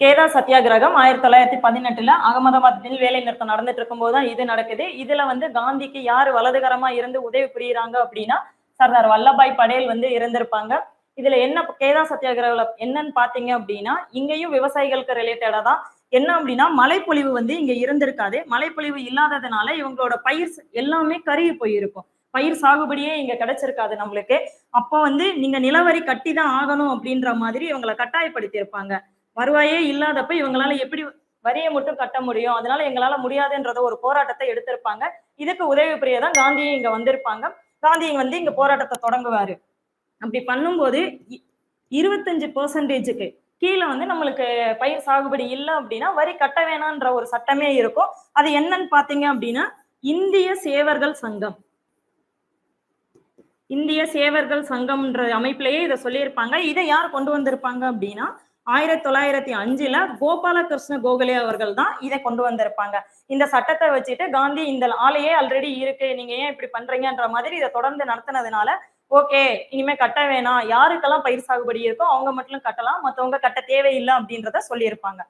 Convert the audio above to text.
கேதா சத்தியாகிரகம் ஆயிரத்தி தொள்ளாயிரத்தி பதினெட்டுல அகமதாபாத்தில் வேலை நிறுத்தம் நடந்துட்டு இருக்கும்போது தான் இது நடக்குது. இதுல வந்து காந்திக்கு யார் வலதுகரமா இருந்து உதவி புரியுறாங்க அப்படின்னா சர்தார் வல்லபாய் படேல் வந்து இருந்திருப்பாங்க. இதுல என்ன கேதா சத்தியாகிரகம் என்னன்னு பாத்தீங்க அப்படின்னா இங்கேயும் விவசாயிகளுக்கு ரிலேட்டடா தான். என்ன அப்படின்னா மழைப்பொழிவு வந்து இங்க இருந்திருக்காது. மழைப்பொழிவு இல்லாததுனால இவங்களோட பயிர் எல்லாமே கருகி போயிருக்கும். பயிர் சாகுபடியே இங்க கிடைச்சிருக்காது நம்மளுக்கு. அப்போ வந்து நீங்க நிலவரி கட்டி தான் ஆகணும் அப்படின்ற மாதிரி இவங்களை கட்டாயப்படுத்தி இருப்பாங்க வருவாயே இல்லாதப்ப இவங்களால எப்படி வரியை மட்டும் கட்ட முடியும்? அதனால எங்களால முடியாதுன்றத ஒரு போராட்டத்தை எடுத்திருப்பாங்க. இதுக்கு உதவி புரியதான் காந்தியும் இங்க வந்திருப்பாங்க. காந்தி வந்து இங்க போராட்டத்தை தொடங்குவாரு. அப்படி பண்ணும்போது இ- இருபத்தஞ்சு பெர்சன்டேஜுக்கு கீழே வந்து நம்மளுக்கு பயிர் சாகுபடி இல்லை அப்படின்னா வரி கட்ட வேணான்ற ஒரு சட்டமே இருக்கும். அது என்னன்னு பாத்தீங்க அப்படின்னா இந்திய சேவர்கள் சங்கம். இந்திய சேவர்கள் சங்கம்ன்ற அமைப்பிலேயே இதை சொல்லியிருப்பாங்க. இதை யார் கொண்டு வந்திருப்பாங்க அப்படின்னா ஆயிரத்தி தொள்ளாயிரத்தி அஞ்சுல கோபாலகிருஷ்ண கோகலே அவர்கள் தான் இதை கொண்டு வந்திருப்பாங்க. இந்த சட்டத்தை வச்சுட்டு காந்தி இந்த ஆலையே ஆல்ரெடி இருக்கு நீங்க ஏன் இப்படி பண்றீங்கன்ற மாதிரி இதை தொடர்ந்து நடத்தினதுனால ஓகே இனிமே கட்ட வேணாம். யாருக்கெல்லாம் பயிர் சாகுபடி இருக்கோ அவங்க மட்டும் கட்டலாம். மற்றவங்க கட்ட தேவையில்லை அப்படின்றத சொல்லியிருப்பாங்க.